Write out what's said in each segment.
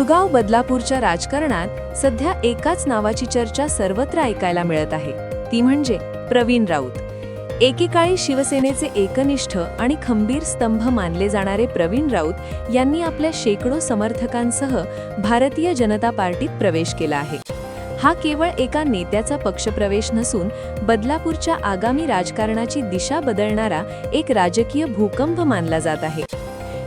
कुळगाव बदलापूरच्या राजकारणात सध्या एकाच नावाची चर्चा सर्वत्र ऐकायला मिळत आहे. ती म्हणजे प्रवीण राऊत. एकेकाळी शिवसेनेचे एकनिष्ठ आणि खंबीर स्तंभ मानले जाणारे प्रवीण राऊत यांनी आपल्या शेकडो समर्थकांसह भारतीय जनता पार्टीत प्रवेश केला आहे. हा केवळ एका नेत्याचा पक्षप्रवेश नसून बदलापूरच्या आगामी राजकारणाची दिशा बदलणारा एक राजकीय भूकंप मानला जात आहे.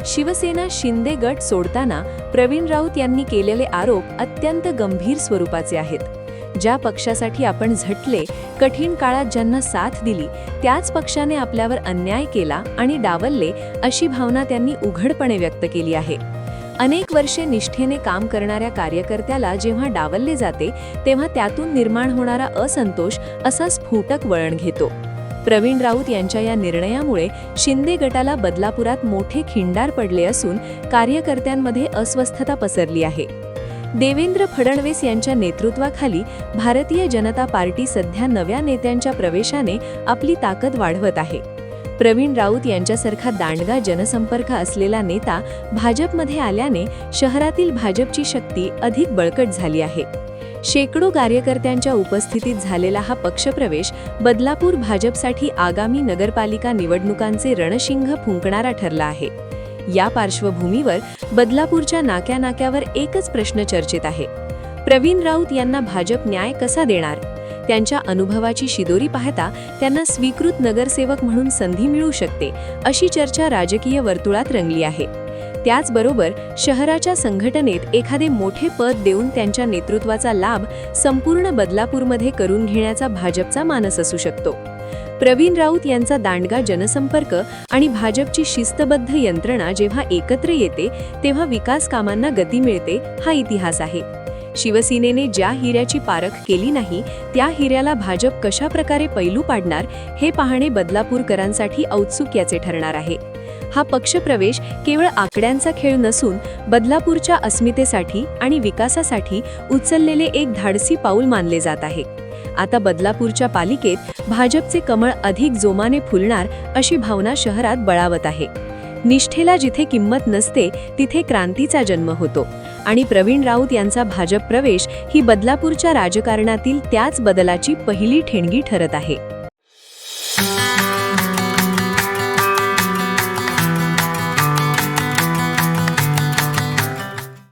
शिवसेना शिंदे गट सोडताना प्रवीण राऊत यांनी केलेले आरोप अत्यंत गंभीर स्वरूपाचे आहेत. ज्या पक्षासाठी आपण झटले कठीण काळात ज्यांना साथ दिली त्याच पक्षाने आपल्यावर अन्याय केला आणि डावलले अशी भावना त्यांनी उघडपणे व्यक्त केली आहे. अनेक वर्षे निष्ठेने काम करणाऱ्या कार्यकर्त्याला जेव्हा डावलले जाते तेव्हा त्यातून निर्माण होणारा असंतोष असा स्फोटक वळण घेतो. प्रवीण राऊत यांच्या या निर्णयामुळे शिंदे गटाला बदलापुरात मोठे खिंडार पडले असून कार्यकर्त्यांमध्ये अस्वस्थता पसरली आहे. देवेंद्र फडणवीस यांच्या नेतृत्वाखाली भारतीय जनता पार्टी सध्या नव्या नेत्यांच्या प्रवेशाने आपली ताकद वाढवत आहे. प्रवीण राऊत यांच्यासारखा दांडगा जनसंपर्क असलेला नेता भाजपमध्ये आल्याने शहरातील भाजपची शक्ती अधिक बळकट झाली आहे. शेकडो कार्यकर्त्यांच्या उपस्थितीत झालेला हा पक्षप्रवेश बदलापूर भाजपसाठी आगामी नगरपालिका निवडणुकांचे रणशिंग फुंकणारा ठरला आहे. या पार्श्वभूमीवर बदलापूरच्या नाक्या नाक्यावर एकच प्रश्न चर्चेत आहे. प्रवीण राऊत यांना भाजप न्याय कसा देणार? त्यांच्या अनुभवाची शिदोरी पाहता त्यांना स्वीकृत नगरसेवक म्हणून संधी मिळू शकते अशी चर्चा राजकीय वर्तुळात रंगली आहे. त्याचबरोबर शहराच्या संघटनेत एखादे मोठे पद देऊन त्यांच्या नेतृत्वाचा लाभ संपूर्ण बदलापूरमध्ये करून घेण्याचा भाजपचा मानस असू शकतो. प्रवीण राऊत यांचा दांडगा जनसंपर्क आणि भाजपची शिस्तबद्ध यंत्रणा जेव्हा एकत्र येते तेव्हा विकास कामांना गती मिळते हा इतिहास आहे. शिवसेनेने ज्या हिऱ्याची पारख केली नाही त्या हिऱ्याला भाजप कशा प्रकारे पैलू पाडणार हे पाहणे बदलापूरकरांसाठी औत्सुक्याचे ठरणार आहे. हा पक्षप्रवेश केवळ आकड्यांचा खेळ नसून बदलापूरच्या अस्मितेसाठी आणि विकासासाठी उचललेले एक धाडसी पाऊल मानले जात आहे. आता बदलापूरच्या पालिकेत भाजपचे कमळ अधिक जोमाने फुलणार अशी भावना शहरात बळावत आहे. निष्ठेला जिथे किंमत नसते तिथे क्रांतीचा जन्म होतो. आणि प्रवीण राऊत यांचा भाजप प्रवेश ही बदलापूरच्या राजकारणातील त्याच बदलाची पहिली ठेणगी ठरत आहे.